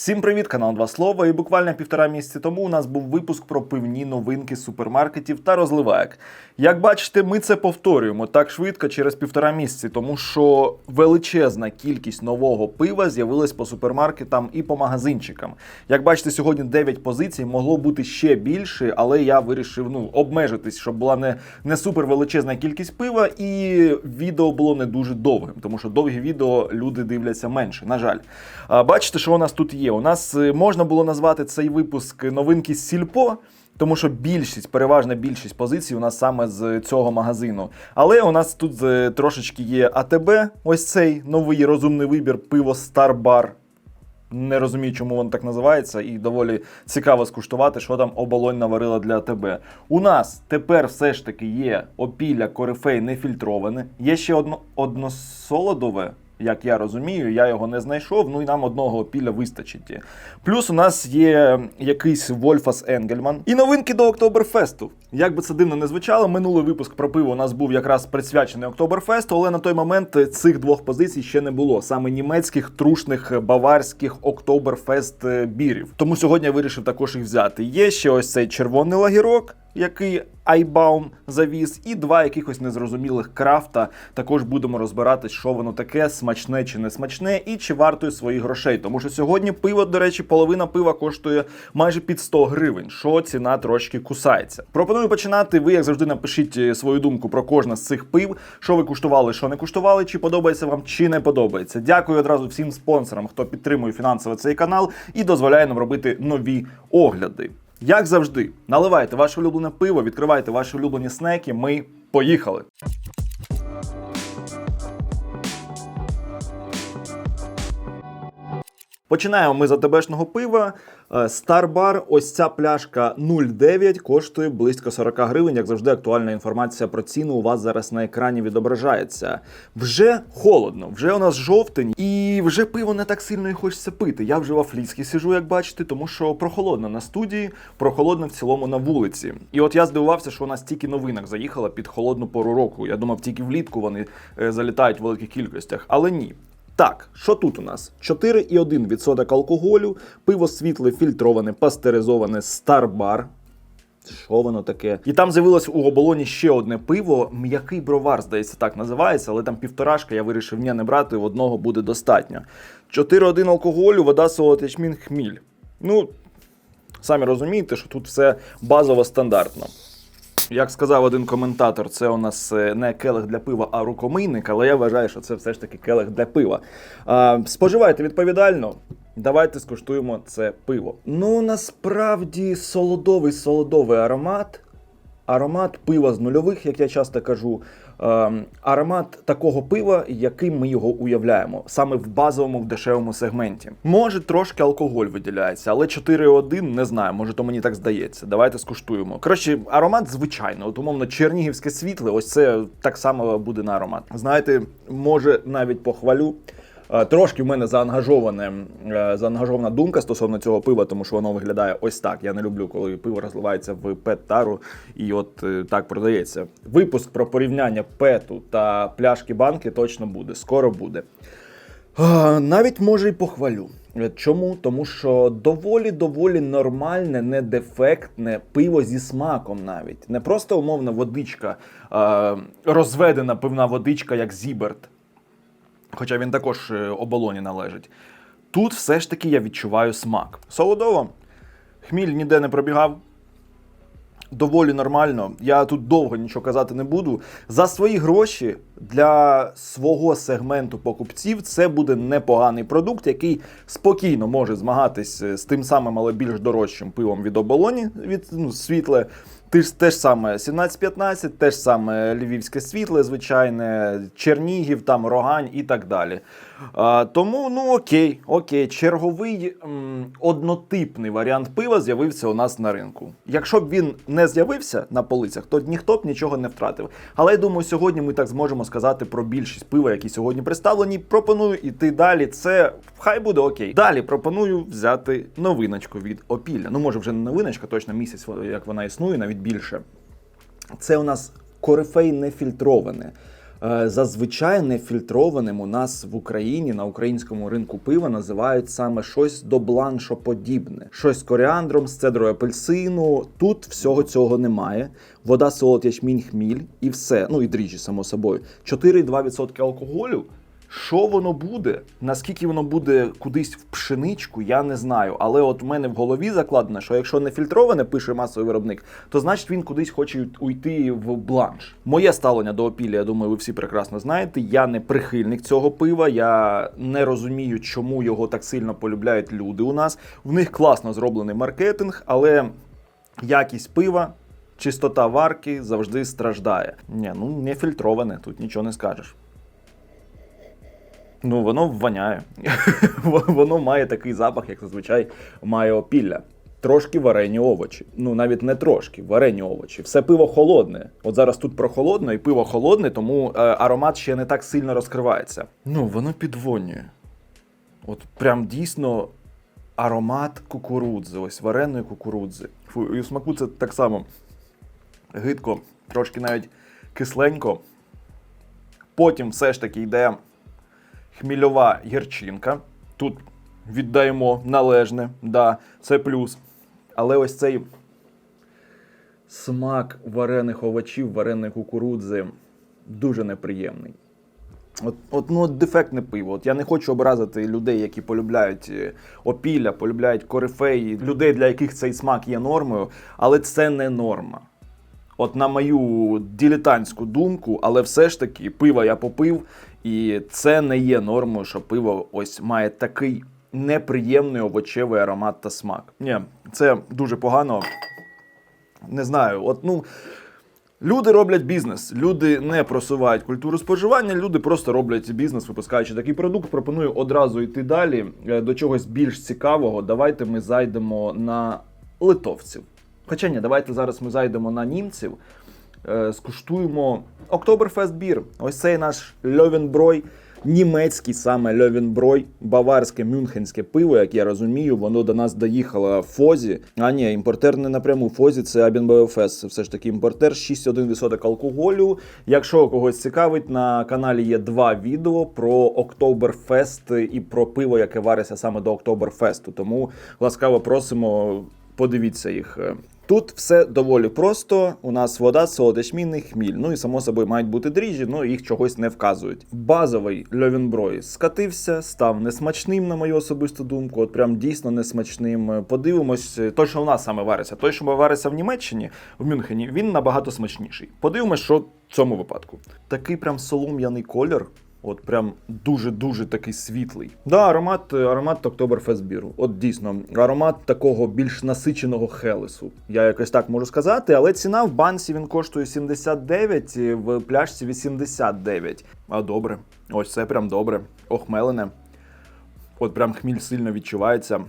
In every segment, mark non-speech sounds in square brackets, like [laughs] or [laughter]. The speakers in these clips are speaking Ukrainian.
Всім привіт, канал Два Слова. І буквально півтора місяці тому у нас був випуск про пивні новинки супермаркетів та розливаєк. Як бачите, ми це повторюємо так швидко через півтора місяці, тому що величезна кількість нового пива з'явилась по супермаркетам і по магазинчикам. Як бачите, сьогодні 9 позицій могло бути ще більше, але я вирішив ну обмежитись, щоб була не, не супер величезна кількість пива, і відео було не дуже довгим, тому що довгі відео люди дивляться менше. На жаль, А, бачите, що у нас тут є. У нас е, можна було назвати цей випуск новинки з сільпо. Тому що більшість, переважна більшість позицій у нас саме з цього магазину. Але у нас тут е, трошечки є АТБ, ось цей новий розумний вибір пиво Star Bar. Не розумію, чому воно так називається, і доволі цікаво скуштувати, що там оболонь наварила для АТБ. У нас тепер все ж таки є опілля корифей нефільтроване. Є ще одно односолодове. Як я розумію, я його не знайшов, ну і нам одного опілля вистачить. Плюс у нас є якийсь Вольфас Енгельман. І новинки до Октоберфесту. Як би це дивно не звучало, минулий випуск про пиво у нас був якраз присвячений Октоберфесту, але на той момент цих двох позицій ще не було. Саме німецьких, трушних, баварських Октоберфест бірів. Тому сьогодні я вирішив також їх взяти. Є ще ось цей червоний лагірок, який Айбаум завіз, і два якихось незрозумілих крафта. Також будемо розбиратись, що воно таке, смачне чи не смачне, і чи вартує своїх грошей. Тому що сьогодні пиво, до речі, половина пива коштує майже під 100 гривень, що ціна трошки кусається. Пропоную починати. Ви, як завжди, напишіть е, свою думку про кожне з цих пив, що ви куштували, що не куштували, чи подобається вам, чи не подобається. Дякую одразу всім спонсорам, хто підтримує фінансово цей канал і дозволяє нам робити нові огляди. Як завжди, наливайте ваше улюблене пиво, відкривайте ваші улюблені снеки. Ми поїхали. Починаємо ми з АТБшного пива. Е, Starbar, ось ця пляшка 0,9 коштує близько 40 гривень. Як завжди, актуальна інформація про ціну у вас зараз на екрані відображається. Вже холодно, вже у нас жовтень, і вже пиво не так сильно і хочеться пити. Я вже в афліцькій сижу, як бачите, тому що прохолодно на студії, прохолодно в цілому на вулиці. І от я здивувався, що у нас тільки новинок заїхала під холодну пору року. Я думав, тільки влітку вони е, залітають в великих кількостях, але ні. Так, що тут у нас? 4,1% алкоголю, пиво світле, фільтроване, пастеризоване Starbar. Що воно таке? І там з'явилось у оболоні ще одне пиво, м'який бровар, здається, так називається, але там півторашка, я вирішив ні, не брати, в одного буде достатньо. 4,1 алкоголю, вода, солод, ячмін, хміль. Ну, самі розумієте, що тут все базово стандартно. Як сказав один коментатор, це у нас е, не келих для пива, а рукомийник, але я вважаю, що це все ж таки келих для пива. А, споживайте відповідально. Давайте скуштуємо це пиво. Ну насправді солодовий солодовий аромат. Аромат пива з нульових, як я часто кажу. Ем, аромат такого пива, яким ми його уявляємо, саме в базовому, в дешевому сегменті. Може, трошки алкоголь виділяється, але 4,1 не знаю, може то мені так здається. Давайте скуштуємо. Коротше, аромат звичайно, от умовно, чернігівське світле, ось це так само буде на аромат. Знаєте, може навіть похвалю. Е, Трошки в мене заангажоване, е, заангажована думка стосовно цього пива, тому що воно виглядає ось так. Я не люблю, коли пиво розливається в пет-тару і от е, так продається. Випуск про порівняння пету та пляшки банки точно буде. Скоро буде. Навіть може й похвалю. Чому? Тому що доволі доволі нормальне, не дефектне пиво зі смаком навіть. Не просто умовна водичка, розведена пивна водичка, як Зіберт. Хоча він також е, оболоні належить. Тут все ж таки я відчуваю смак. Солодово. Хміль ніде не пробігав. Доволі нормально. Я тут довго нічого казати не буду. За свої гроші для свого сегменту покупців це буде непоганий продукт, який спокійно може змагатись з тим самим, але більш дорожчим пивом від оболоні від ну, світле. Ти ж те ж саме 17-15, те ж саме Львівське світле, звичайне, Чернігів, там Рогань і так далі. Тому, ну окей, окей, черговий м, однотипний варіант пива з'явився у нас на ринку. Якщо б він не з'явився на полицях, то ніхто б нічого не втратив. Але я думаю, сьогодні ми так зможемо сказати про більшість пива, які сьогодні представлені. Пропоную іти далі. Це хай буде окей. Далі пропоную взяти новиночку від Опілля. Ну, може, вже не новиночка, точно місяць, як вона існує, навіть більше. Це у нас корифей нефільтроване. Е, Зазвичай нефільтрованим у нас в Україні на українському ринку пива називають саме щось до бланшоподібне, щось з коріандром, з цедрою апельсину. Тут всього цього немає. Вода, солод, ячмінь, хміль і все. Ну і дріжджі, само собою. 4,2% алкоголю. Що воно буде? Наскільки воно буде кудись в пшеничку, я не знаю. Але от в мене в голові закладено, що якщо не фільтроване пише масовий виробник, то значить він кудись хоче уйти в бланш. Моє ставлення до опілля, я думаю, ви всі прекрасно знаєте. Я не прихильник цього пива. Я не розумію, чому його так сильно полюбляють люди у нас. В них класно зроблений маркетинг, але якість пива. Чистота варки завжди страждає. Ні, ну не фільтроване, тут нічого не скажеш. Ну, воно вваняє. [laughs] воно має такий запах, як зазвичай має опілля. Трошки варені овочі. Ну навіть не трошки, варені овочі. Все пиво холодне. От зараз тут прохолодно і пиво холодне, тому е, аромат ще не так сильно розкривається. Ну, воно підвонює. От прям дійсно аромат кукурудзи, ось вареної кукурудзи. Фу, і у смаку це так само гидко, трошки навіть кисленько. Потім все ж таки йде хмільова гірчинка. Тут віддаємо належне, да, це плюс. Але ось цей смак варених овочів, вареної кукурудзи дуже неприємний. От, от, ну, дефектне пиво. От я не хочу образити людей, які полюбляють е, опілля, полюбляють корифеї, людей, для яких цей смак є нормою, але це не норма. От на мою дилетантську думку, але все ж таки пиво я попив, і це не є нормою, що пиво ось має такий неприємний овочевий аромат та смак. Ні, це дуже погано. Не знаю, от ну. Люди роблять бізнес, люди не просувають культуру споживання, люди просто роблять бізнес, випускаючи такий продукт. Пропоную одразу йти далі е, до чогось більш цікавого. Давайте ми зайдемо на литовців. Хоча ні, давайте зараз ми зайдемо на німців, е, скуштуємо Октоберфест бір. Ось цей наш Льовенброй, німецький саме Льовенброй, баварське мюнхенське пиво, як я розумію, воно до нас доїхало в Фозі. А ні, імпортер не напряму Фозі, це Абінбеофес. Все ж таки імпортер 6,1% алкоголю. Якщо когось цікавить, на каналі є два відео про Октоберфест і про пиво, яке вариться саме до Октоберфесту. Тому ласкаво просимо, подивіться їх. Тут все доволі просто. У нас вода, солод, ячмінний, хміль. Ну і само собою мають бути дріжджі, ну їх чогось не вказують. Базовий льовінброй скатився, став несмачним, на мою особисту думку. От прям дійсно несмачним. Подивимось, той, що у нас саме вариться. Той, що вариться в Німеччині, в Мюнхені, він набагато смачніший. Подивимось, що в цьому випадку. Такий прям солом'яний колір. От прям дуже-дуже такий світлий. Да, аромат аромат Октоберфест біру. От дійсно, аромат такого більш насиченого хелесу. Я якось так можу сказати, але ціна в банці він коштує 79, в пляшці 89. А добре, ось це прям добре. Охмелене. От прям хміль сильно відчувається.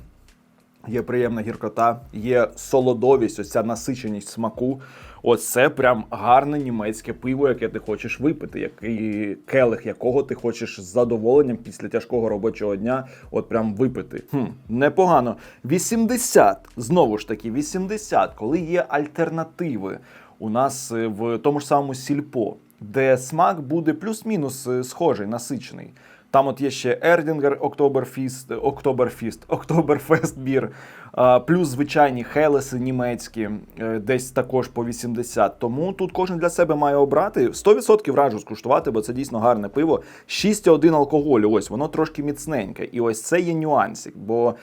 Є приємна гіркота, є солодовість, ось ця насиченість смаку. Ось це прям гарне німецьке пиво, яке ти хочеш випити, який келих якого ти хочеш з задоволенням після тяжкого робочого дня, от прям випити. Хм, Непогано. 80, знову ж таки, 80, коли є альтернативи у нас е, в тому ж самому сільпо, де смак буде плюс-мінус е, схожий, насичений. Там от є ще Ердінгер, Октоберфіст, Октоберфіст, Октоберфест плюс звичайні Хелеси німецькі, е, десь також по 80. Тому тут кожен для себе має обрати. 100% раджу скуштувати, бо це дійсно гарне пиво. 6,1 алкоголю. Ось воно трошки міцненьке. І ось це є нюансик. Бо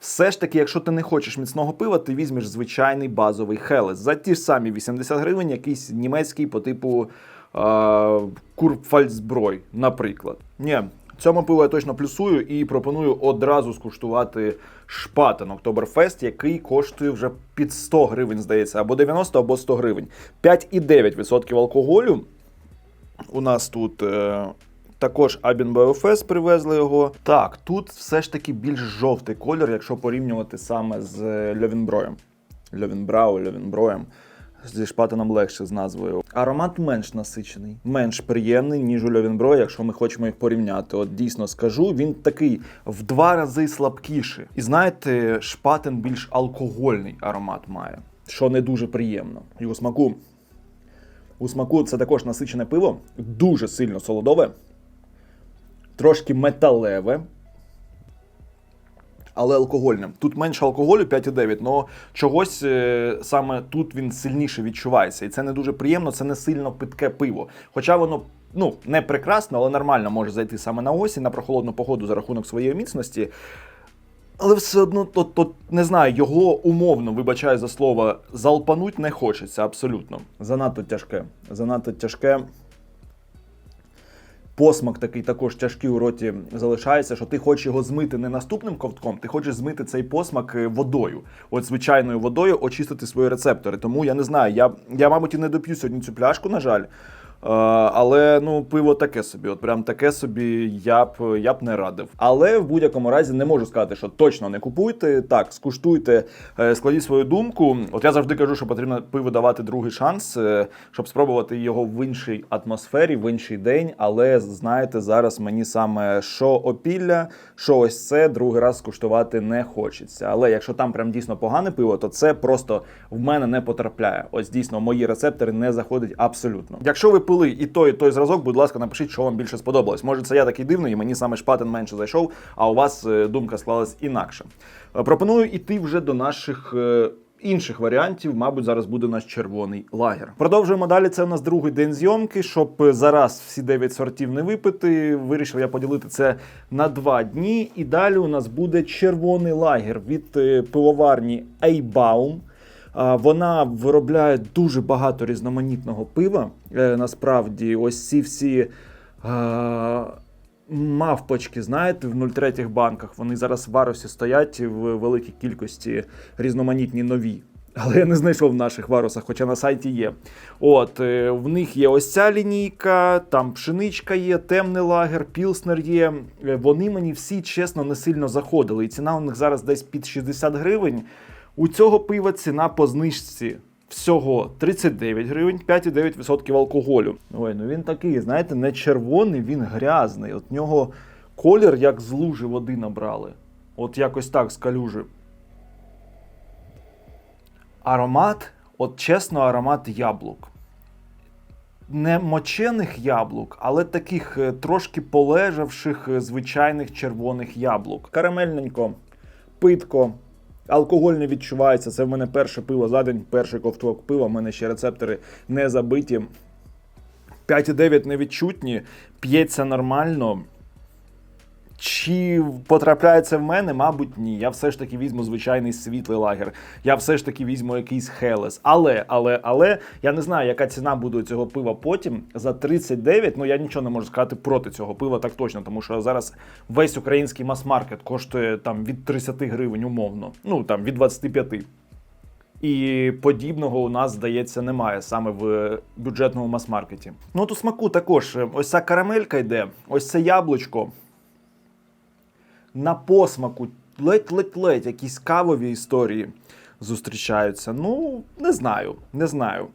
все ж таки, якщо ти не хочеш міцного пива, ти візьмеш звичайний базовий Хелес. За ті ж самі 80 гривень, якийсь німецький по типу. Курпфальцброй, наприклад. Ні, цьому пиво я точно плюсую і пропоную одразу скуштувати шпатен Октоберфест, який коштує вже під 100 гривень, здається, або 90, або 100 гривень. 5,9% алкоголю. У нас тут. Е також Абінбеофес привезли його. Так, тут все ж таки більш жовтий колір, якщо порівнювати саме з Льовінброєм. Льовінбрау, Льовінброєм. Зі шпатином легше з назвою. Аромат менш насичений, менш приємний, ніж у Льовінбро, якщо ми хочемо їх порівняти. От дійсно скажу, він такий в два рази слабкіший. І знаєте, шпатин більш алкогольний аромат має, що не дуже приємно. Його смаку У смаку це також насичене пиво, дуже сильно солодове, трошки металеве. Але алкогольним. Тут менше алкоголю 5,9, але чогось е, саме тут він сильніше відчувається. І це не дуже приємно, це не сильно питке пиво. Хоча воно ну, не прекрасно, але нормально може зайти саме на осінь, на прохолодну погоду за рахунок своєї міцності. Але все одно, то, то, не знаю, його умовно, вибачаю за слово, залпануть не хочеться абсолютно. Занадто тяжке. Занадто тяжке. Посмак такий також тяжкий у роті залишається, що ти хочеш його змити не наступним ковтком, ти хочеш змити цей посмак е, водою. От звичайною водою очистити свої рецептори. Тому я не знаю. Я, я мабуть, і не доп'ю сьогодні цю пляшку, на жаль. Е, але ну пиво таке собі, от прям таке собі я б я б не радив. Але в будь-якому разі не можу сказати, що точно не купуйте. Так, скуштуйте, е, складіть свою думку. От я завжди кажу, що потрібно пиво давати другий шанс, е, щоб спробувати його в іншій атмосфері, в інший день. Але знаєте, зараз мені саме що опілля, що ось це другий раз скуштувати не хочеться. Але якщо там прям дійсно погане пиво, то це просто в мене не потрапляє. Ось дійсно мої рецептори не заходять абсолютно. Якщо ви пили і той, і той зразок, будь ласка, напишіть, що вам більше сподобалось. Може, це я такий дивний, і мені саме шпатен менше зайшов, а у вас е, думка склалась інакше. Е, Пропоную іти вже до наших. е, Інших варіантів, мабуть, зараз буде наш червоний лагер. Продовжуємо далі. Це у нас другий день зйомки. Щоб зараз всі 9 сортів не випити, вирішив я поділити це на два дні. І далі у нас буде червоний лагер від пивоварні Eibaum. Вона виробляє дуже багато різноманітного пива. Е, Насправді, ось ці всі. Мавпочки, знаєте, в 0,3 банках. Вони зараз в варусі стоять в великій кількості різноманітні нові. Але я не знайшов в наших варусах, хоча на сайті є. От, е, в них є ось ця лінійка, там пшеничка є, темний лагер, пілснер є. Е, Вони мені всі чесно не сильно заходили. І ціна у них зараз десь під 60 гривень. У цього пива ціна по знижці всього 39 гривень, 5,9% алкоголю. Ой, ну він такий, знаєте, не червоний, він грязний. От нього колір як з лужи води набрали. От якось так з калюжи. Аромат, от чесно, аромат яблук. Не мочених яблук, але таких е, трошки полежавших е, звичайних червоних яблук. Карамельненько, питко. Алкоголь не відчувається. Це в мене перше пиво за день, перший ковток пива. У мене ще рецептори не забиті. 5,9 невідчутні, п'ється нормально. Чи потрапляється в мене? Мабуть, ні. Я все ж таки візьму звичайний світлий лагер. Я все ж таки візьму якийсь Хелес. Але, але, але я не знаю, яка ціна буде цього пива потім. За 39, ну я нічого не можу сказати проти цього пива, так точно, тому що зараз весь український мас-маркет коштує там від 30 гривень умовно. Ну там від 25. І подібного у нас, здається, немає саме в бюджетному мас-маркеті. Ну от у смаку також ось ця карамелька йде, ось це яблучко. На посмаку ледь-ледь-ледь якісь кавові історії зустрічаються. Ну, не знаю, не знаю.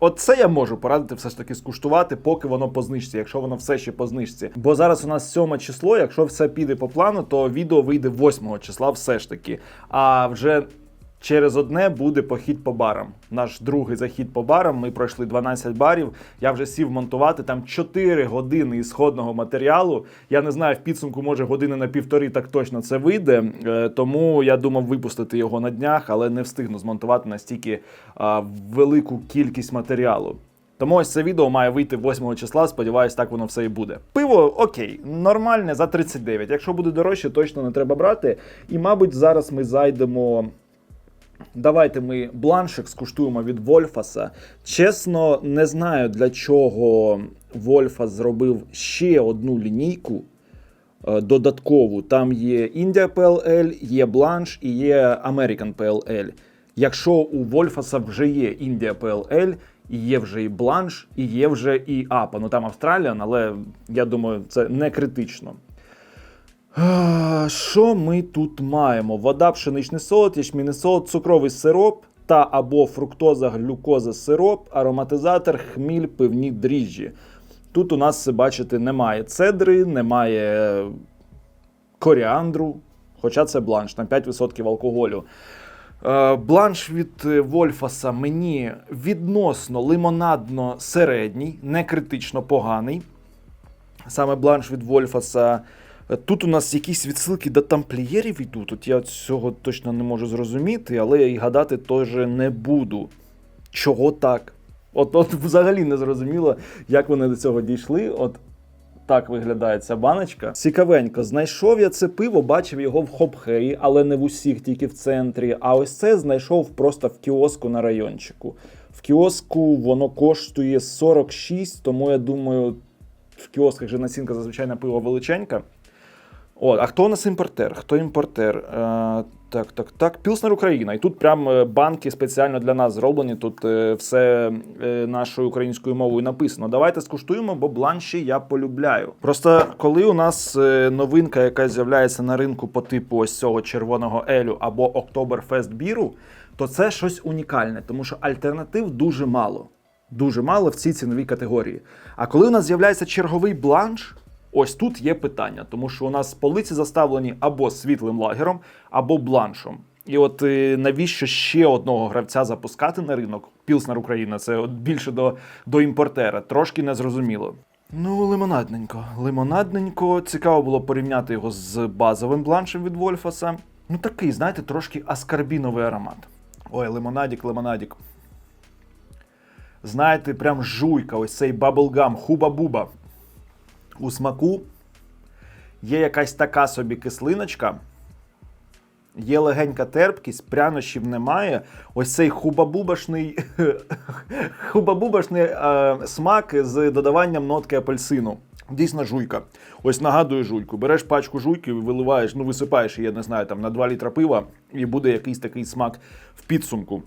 Оце я можу порадити все ж таки скуштувати, поки воно по знижці, якщо воно все ще по знижці. Бо зараз у нас 7 число, якщо все піде по плану, то відео вийде 8 числа все ж таки. А вже через одне буде похід по барам. Наш другий захід по барам. Ми пройшли 12 барів. Я вже сів монтувати там 4 години ісходного матеріалу. Я не знаю, в підсумку може години на півтори так точно це вийде. Е, Тому я думав випустити його на днях, але не встигну змонтувати настільки а, велику кількість матеріалу. Тому ось це відео має вийти 8 числа. Сподіваюсь, так воно все і буде. Пиво окей, нормальне за 39. Якщо буде дорожче, точно не треба брати. І, мабуть, зараз ми зайдемо. Давайте ми бланшик скуштуємо від Вольфаса. Чесно, не знаю для чого Вольфас зробив ще одну лінійку е, додаткову. Там є India PLL, є бланш і є American PLL. Якщо у Вольфаса вже є India PLL, і є вже і бланш, і є вже і APA. Ну там Австраліан, але я думаю, це не критично. Що ми тут маємо? Вода, пшеничний солод, ячмінний солод, цукровий сироп та або фруктоза, глюкоза, сироп, ароматизатор, хміль, пивні дріжджі. Тут у нас, бачите, немає цедри, немає коріандру, хоча це бланш, там 5% алкоголю. Е, Бланш від е, Вольфаса мені відносно лимонадно середній, не критично поганий. Саме бланш від Вольфаса. Тут у нас якісь відсилки до тамплієрів йдуть. От я цього точно не можу зрозуміти, але я і гадати теж не буду. Чого так? От, от взагалі не зрозуміло, як вони до цього дійшли. От так виглядає ця баночка. Цікавенько, знайшов я це пиво, бачив його в хопхеї, але не в усіх, тільки в центрі. А ось це знайшов просто в кіоску на райончику. В кіоску воно коштує 46, тому я думаю, в кіосках же націнка зазвичай на пиво величенька. От, а хто у нас імпортер? Хто імпортер? Е, так, так, так. Пілснер Україна. І тут прям е, банки спеціально для нас зроблені. Тут е, все е, нашою українською мовою написано. Давайте скуштуємо, бо бланші я полюбляю. Просто коли у нас е, новинка, яка з'являється на ринку по типу ось цього червоного елю або Октоберфест біру, то це щось унікальне, тому що альтернатив дуже мало. Дуже мало в цій ціновій категорії. А коли у нас з'являється черговий бланш, ось тут є питання, тому що у нас полиці заставлені або світлим лагером, або бланшом. І от е, навіщо ще одного гравця запускати на ринок? Пілснер Україна, це от більше до, до імпортера, трошки незрозуміло. Ну, лимонадненько. Лимонадненько. Цікаво було порівняти його з базовим бланшем від Вольфаса. Ну такий, знаєте, трошки аскарбіновий аромат. Ой, лимонадік, лимонадік. Знаєте, прям жуйка, ось цей баблгам, хуба-буба. У смаку є якась така собі кислиночка, є легенька терпкість, прянощів немає. Ось цей [laughs] хубабубашний, е, смак з додаванням нотки апельсину. Дійсно жуйка. Ось нагадую жуйку. Береш пачку жуйки, виливаєш, ну висипаєш я не знаю, там на 2 літра пива, і буде якийсь такий смак в підсумку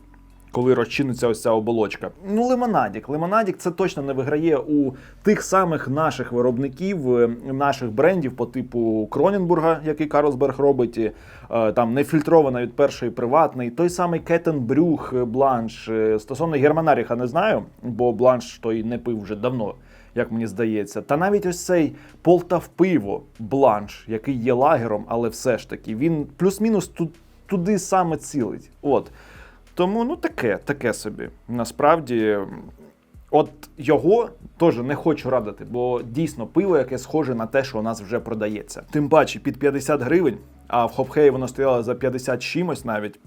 коли розчиниться ось ця оболочка. Ну, лимонадік. Лимонадік це точно не виграє у тих самих наших виробників, е, наших брендів по типу Кроненбурга, який Карлсберг робить, е, там нефільтрована від першої приватний. Той самий Кетенбрюх Бланш. Е, Стосовно Германаріха не знаю, бо Бланш той не пив вже давно. Як мені здається, та навіть ось цей Полтав пиво бланш, який є лагером, але все ж таки він плюс-мінус ту- туди саме цілить. От. Тому ну таке, таке собі. Насправді, от його теж не хочу радити, бо дійсно пиво, яке схоже на те, що у нас вже продається. Тим паче під 50 гривень, а в Хопхеї воно стояло за 50 чимось навіть.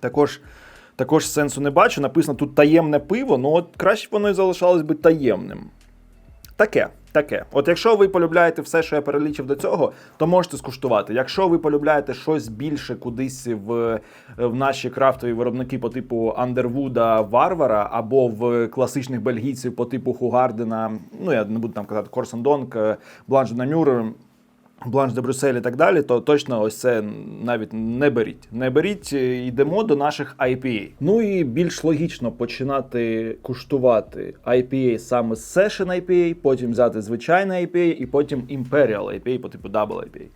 Також, також сенсу не бачу. Написано тут таємне пиво, ну от краще б воно і залишалось би таємним. Таке, таке. От якщо ви полюбляєте все, що я перелічив до цього, то можете скуштувати. Якщо ви полюбляєте щось більше кудись в, в наші крафтові виробники по типу Андервуда Варвара або в класичних бельгійців по типу Хугардена, ну я не буду там казати Корсендонк, Бланш де Намюр, Бланш де Брюссель і так далі, то точно ось це навіть не беріть. Не беріть, е, йдемо до наших IPA. Ну і більш логічно починати куштувати IPA саме з Session IPA, потім взяти звичайне IPA і потім Imperial IPA по типу Double IPA.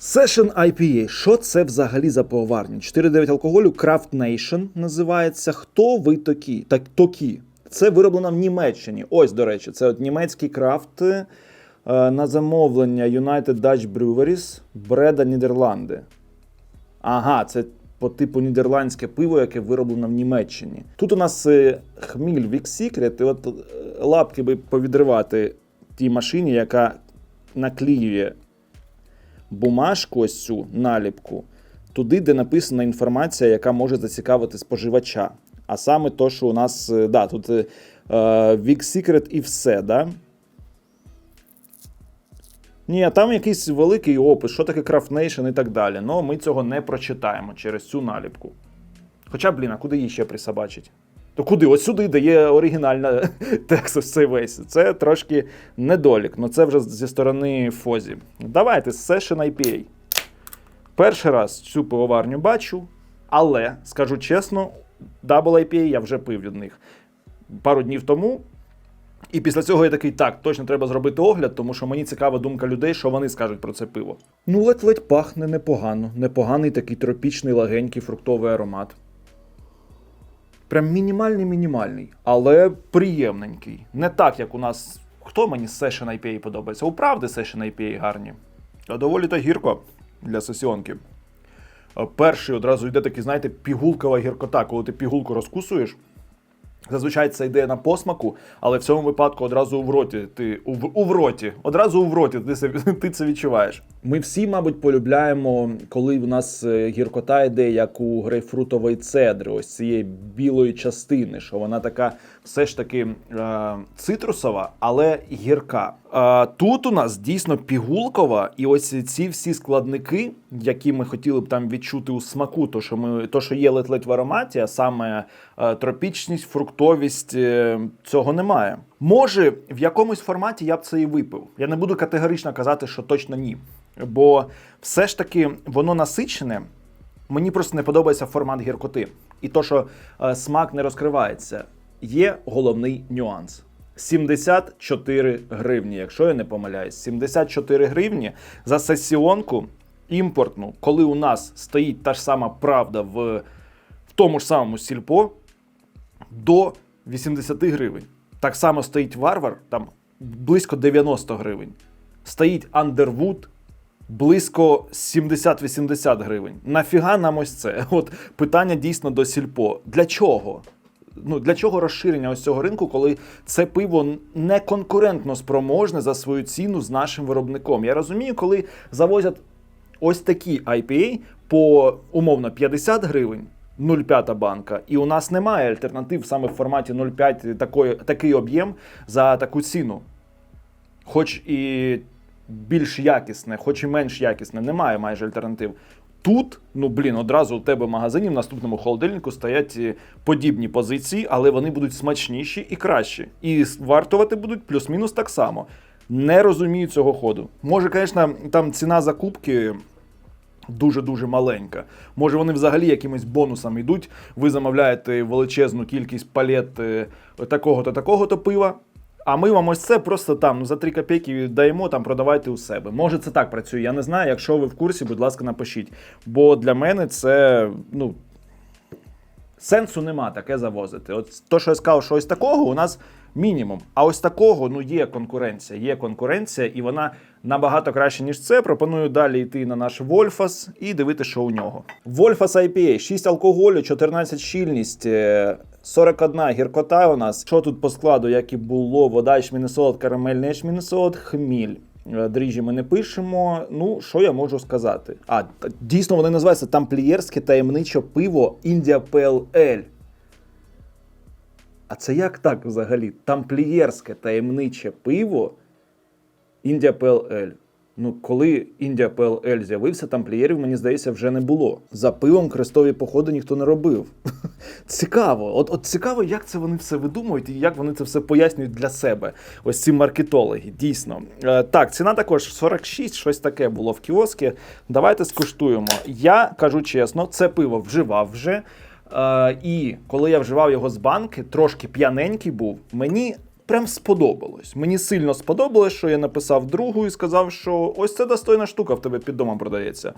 Session IPA. Що це взагалі за пивоварня? 4,9 алкоголю, Craft Nation називається. Хто ви такі? Так, токі. Це вироблено в Німеччині. Ось, до речі, це от німецький крафт на замовлення United Dutch Breweries, Бреда Нідерланди. Ага, це по типу нідерландське пиво, яке вироблено в Німеччині. Тут у нас е, хміль Vic Secret, і от е, лапки би повідривати тій машині, яка наклеює бумажку, ось цю наліпку, туди, де написана інформація, яка може зацікавити споживача. А саме то, що у нас, е, да, тут е, е, Secret і все, да? Ні, там якийсь великий опис, що таке Craft Nation і так далі. Ну, ми цього не прочитаємо через цю наліпку. Хоча, блін, а куди її ще присобачить? То куди? Ось сюди, де є оригінальна [laughs] текст ось цей весь. Це трошки недолік, ну це вже зі сторони Фозі. Давайте Session IPA. Перший раз цю пивоварню бачу, але скажу чесно, Double IPA я вже пив від них пару днів тому. І після цього я такий, так, точно треба зробити огляд, тому що мені цікава думка людей, що вони скажуть про це пиво. Ну, ледь-ледь пахне непогано. Непоганий такий тропічний, легенький фруктовий аромат. Прям мінімальний-мінімальний, але приємненький. Не так, як у нас. Хто мені з Session IPA подобається? У правди Session IPA гарні. А доволі то гірко для сесіонки. Перший одразу йде такий, знаєте, пігулкова гіркота. Коли ти пігулку розкусуєш, Зазвичай це йде на посмаку, але в цьому випадку одразу в роті. Ти у, у в роті, одразу у в роті ти це, [laughs] ти це відчуваєш. Ми всі, мабуть, полюбляємо, коли в нас е, гіркота йде, як у грейпфрутової цедри, ось цієї білої частини, що вона така все ж таки е, цитрусова, але гірка. Е, тут у нас дійсно пігулкова, і ось ці всі складники, які ми хотіли б там відчути у смаку, то що ми то, що є ледь-ледь в ароматі, а саме е, тропічність, фруктовість е, цього немає. Може, в якомусь форматі я б це і випив. Я не буду категорично казати, що точно ні. Бо все ж таки воно насичене. Мені просто не подобається формат гіркоти. І то, що е, смак не розкривається. Є головний нюанс. 74 гривні, якщо я не помиляюсь. 74 гривні за сесіонку імпортну, коли у нас стоїть та ж сама правда в, в тому ж самому сільпо, до 80 гривень. Так само стоїть варвар, там близько 90 гривень. Стоїть Underwood близько 70-80 гривень. Нафіга нам ось це? [laughs] От питання дійсно до сільпо. Для чого? Ну, для чого розширення ось цього ринку, коли це пиво не конкурентно спроможне за свою ціну з нашим виробником? Я розумію, коли завозять ось такі IPA по умовно 50 гривень. 0,5 банка, і у нас немає альтернатив саме в форматі 0,5 такої, такий об'єм за таку ціну. Хоч і більш якісне, хоч і менш якісне, немає майже альтернатив. Тут, ну блін, одразу у тебе в магазині в наступному холодильнику стоять е, подібні позиції, але вони будуть смачніші і кращі. І вартувати будуть плюс-мінус так само. Не розумію цього ходу. Може, звісно, там ціна закупки дуже-дуже маленька. Може, вони взагалі якимось бонусом йдуть. Ви замовляєте величезну кількість палет е, такого-то, такого-то пива. А ми вам ось це просто там ну, за 3 копійки даємо, там продавайте у себе. Може, це так працює. Я не знаю. Якщо ви в курсі, будь ласка, напишіть. Бо для мене це ну, сенсу нема таке завозити. От то, що я сказав, що ось такого у нас мінімум. А ось такого ну є конкуренція. Є конкуренція, і вона набагато краще, ніж це. Пропоную далі йти на наш Вольфас і дивитися, що у нього. Вольфас IPA, 6 алкоголю, 14 щільність. Е, 41 гіркота у нас. Що тут по складу, як і було, вода, ячмінесолод, карамельний ячмінесолод, хміль. Е, Дріжджі ми не пишемо. Ну, що я можу сказати? А, дійсно, вони називаються тамплієрське таємниче пиво Індія PLL. А це як так взагалі? Тамплієрське таємниче пиво Індія PLL. Ну, коли Індія PLL з'явився, тамплієрів, мені здається, вже не було. За пивом крестові походи ніхто не робив. [laughs] цікаво. От, от цікаво, як це вони все видумують і як вони це все пояснюють для себе. Ось ці маркетологи, дійсно. Е, так, ціна також 46, щось таке було в кіоскі. Давайте скуштуємо. Я кажу чесно, це пиво вживав вже. Е, і коли я вживав його з банки, трошки п'яненький був, мені прям сподобалось. Мені сильно сподобалось, що я написав другу і сказав, що ось це достойна штука в тебе під домом продається.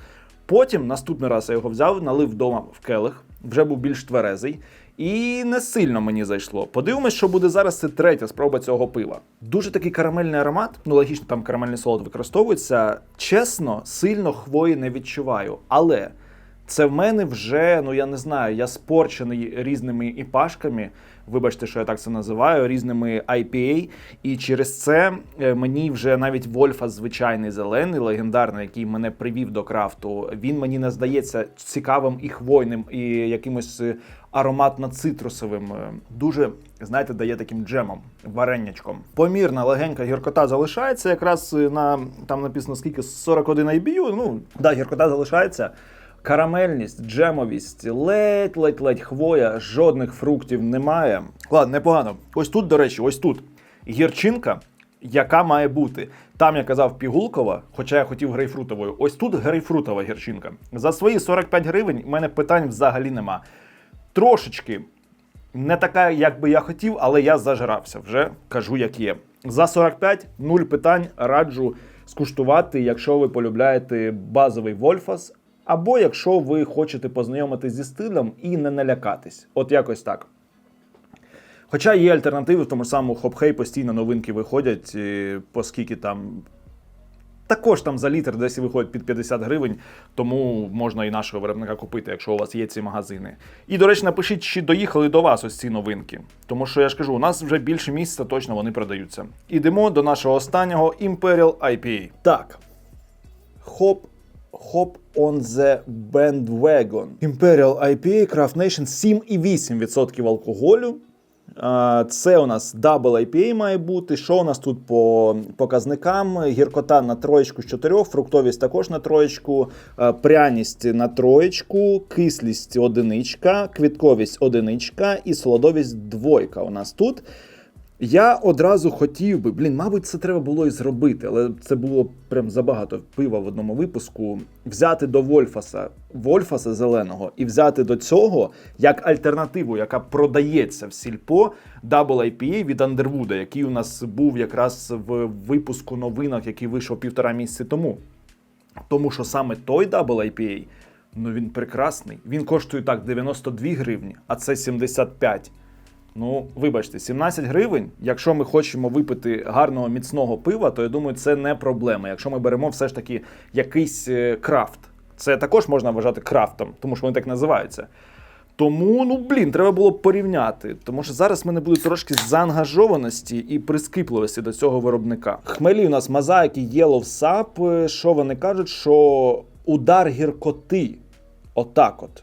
Потім наступний раз я його взяв, налив вдома в келих, вже був більш тверезий. І не сильно мені зайшло. Подивимось, що буде зараз. Це третя спроба цього пива. Дуже такий карамельний аромат. Ну логічно, там карамельний солод використовується. Чесно, сильно хвої не відчуваю. Але це в мене вже, ну я не знаю, я спорчений різними іпашками. Вибачте, що я так це називаю, різними IPA. І через це е, мені вже навіть Вольфа звичайний зелений, легендарний, який мене привів до крафту, він мені не здається цікавим і хвойним, і якимось е, ароматно-цитрусовим. Е, Дуже, знаєте, дає таким джемом, вареннячком. Помірна легенька гіркота залишається. Якраз на там написано скільки 41 IBU, Ну да, гіркота залишається. Карамельність, джемовість, ледь-ледь-ледь хвоя, жодних фруктів немає. Ладно, непогано. Ось тут, до речі, ось тут гірчинка, яка має бути. Там я казав пігулкова, хоча я хотів грейпфрутовою. Ось тут грейпфрутова гірчинка. За свої 45 гривень в мене питань взагалі нема. Трошечки не така, як би я хотів, але я зажрався. Вже кажу, як є. За 45 нуль питань раджу скуштувати, якщо ви полюбляєте базовий Вольфас, або якщо ви хочете познайомитись зі стилем і не налякатись. От якось так. Хоча є альтернативи в тому ж самому Хопхей, постійно новинки виходять, оскільки там Також там за літр десь виходить під 50 гривень, тому можна і нашого виробника купити, якщо у вас є ці магазини. І, до речі, напишіть, чи доїхали до вас ось ці новинки. Тому що я ж кажу, у нас вже більше місяця точно вони продаються. Ідемо до нашого останнього Imperial IPA. Так. Hop, hop on the bandwagon. Imperial IPA Craft Nation 7,8% алкоголю. Це у нас Double IPA має бути. Що у нас тут по показникам? Гіркота на троєчку з 4, фруктовість також на троєчку, пряність на троєчку, кислість одиничка, квітковість одиничка і солодовість двойка у нас тут. Я одразу хотів би, блін, мабуть, це треба було і зробити, але це було прям забагато пива в одному випуску. Взяти до Вольфаса, Вольфаса зеленого, і взяти до цього як альтернативу, яка продається в сільпо Double IPA від Underwood, який у нас був якраз в випуску новинок, який вийшов півтора місяці тому. Тому що саме той Double IPA, ну він прекрасний. Він коштує так 92 гривні, а це 75. Ну, вибачте, 17 гривень. Якщо ми хочемо випити гарного міцного пива, то я думаю, це не проблема. Якщо ми беремо все ж таки якийсь е, крафт, це також можна вважати крафтом, тому що вони так називаються. Тому, ну блін, треба було порівняти. Тому що зараз в мене буде трошки заангажованості і прискіпливості до цього виробника. Хмелі у нас мозаїки Yellow Sap. Е, Що вони кажуть, що удар гіркоти. Отак от.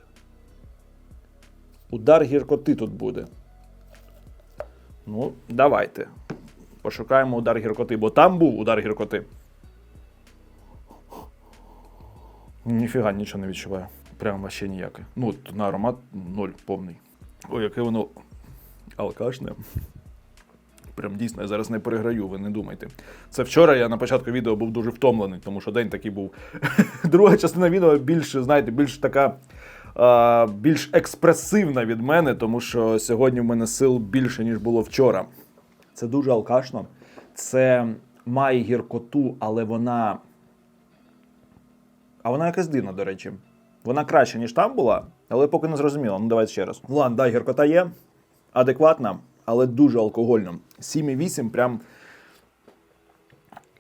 Удар гіркоти тут буде. Ну, давайте. Пошукаємо удар гіркоти, бо там був удар гіркоти. Ніфіга нічого не відчуваю. Прям вообще ніяке. Ну, на аромат ноль повний. Ой, яке воно алкашне. Прям дійсно, я зараз не переграю, ви не думайте. Це вчора я на початку відео був дуже втомлений, тому що день такий був. [laughs] Друга частина відео більш, знаєте, більш така. А, більш експресивна від мене, тому що сьогодні в мене сил більше, ніж було вчора. Це дуже алкашно. Це має гіркоту, але вона. А вона якась дивна, до речі. Вона краще, ніж там була, але поки не зрозуміло. Ну, давайте ще раз. Ладно, да, гіркота є, адекватна, але дуже алкогольна. 7,8 прям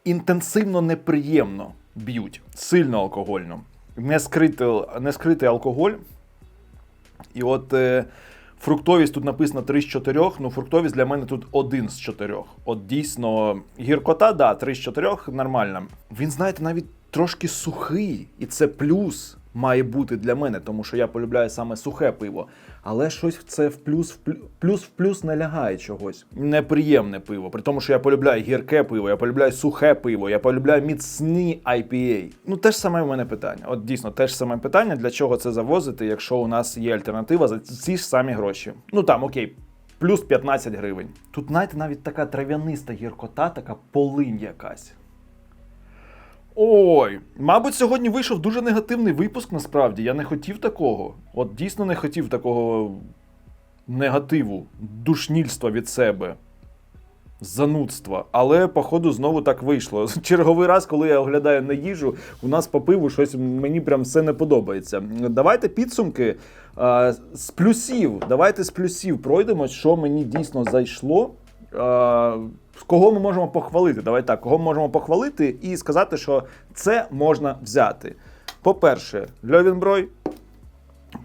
інтенсивно неприємно б'ють, сильно алкогольно. Не скритий, не скритий алкоголь. І от е, фруктовість тут написано 3 з 4, ну фруктовість для мене тут 1 з 4. От дійсно, гіркота, да, 3 з 4 нормально. Він, знаєте, навіть трошки сухий, і це плюс має бути для мене, тому що я полюбляю саме сухе пиво. Але щось в це в плюс в плюс, в плюс не лягає чогось. Неприємне пиво. При тому, що я полюбляю гірке пиво, я полюбляю сухе пиво, я полюбляю міцні IPA. Ну, те ж саме в мене питання. От дійсно, те ж саме питання, для чого це завозити, якщо у нас є альтернатива за ці ж самі гроші. Ну там, окей. Плюс 15 гривень. Тут, знаєте, навіть така трав'яниста гіркота, така полинь якась. Ой, мабуть, сьогодні вийшов дуже негативний випуск, насправді. Я не хотів такого. От дійсно не хотів такого негативу, душнільства від себе, занудства. Але, походу, знову так вийшло. [laughs] Черговий раз, коли я оглядаю на їжу, у нас по пиву щось мені прям все не подобається. Давайте підсумки з плюсів. Давайте з плюсів пройдемо, що мені дійсно зайшло. Кого ми можемо похвалити? Давай так, кого ми можемо похвалити і сказати, що це можна взяти. По-перше, Льовінброй.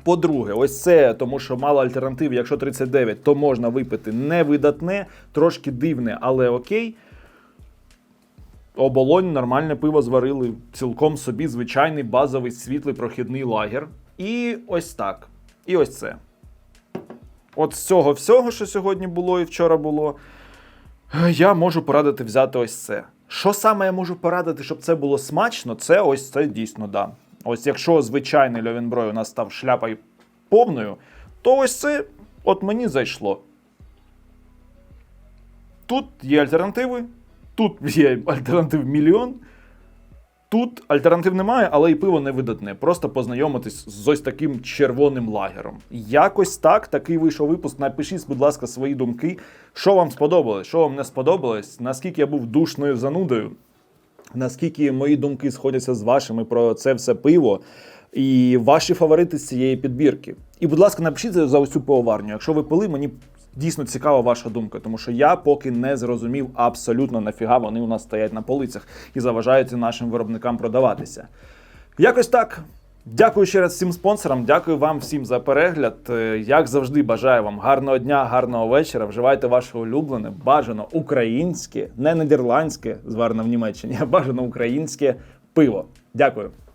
По-друге, ось це, тому що мало альтернатив, якщо 39, то можна випити невидатне, трошки дивне, але окей. Оболонь, нормальне пиво зварили, цілком собі звичайний базовий світлий прохідний лагер. І ось так. І ось це. От з цього всього, що сьогодні було і вчора було, я можу порадити взяти ось це. Що саме я можу порадити, щоб це було смачно, це ось це дійсно да. Ось якщо звичайний Льовінброй у нас став шляпою повною, то ось це от мені зайшло. Тут є альтернативи, тут є альтернатив мільйон. Тут альтернатив немає, але і пиво не видатне. Просто познайомитись з ось таким червоним лагером. Якось так, такий вийшов випуск. Напишіть, будь ласка, свої думки. Що вам сподобалось, що вам не сподобалось, наскільки я був душною занудою, наскільки мої думки сходяться з вашими про це все пиво. І ваші фаворити з цієї підбірки. І, будь ласка, напишіть за ось цю пивоварню. Якщо ви пили, мені Дійсно цікава ваша думка, тому що я поки не зрозумів абсолютно нафіга вони у нас стоять на полицях і заважають нашим виробникам продаватися. Якось так. Дякую ще раз всім спонсорам. Дякую вам всім за перегляд. Е, Як завжди, бажаю вам гарного дня, гарного вечора. Вживайте ваше улюблене, бажано українське, не нідерландське, зварено в Німеччині, а бажано українське пиво. Дякую.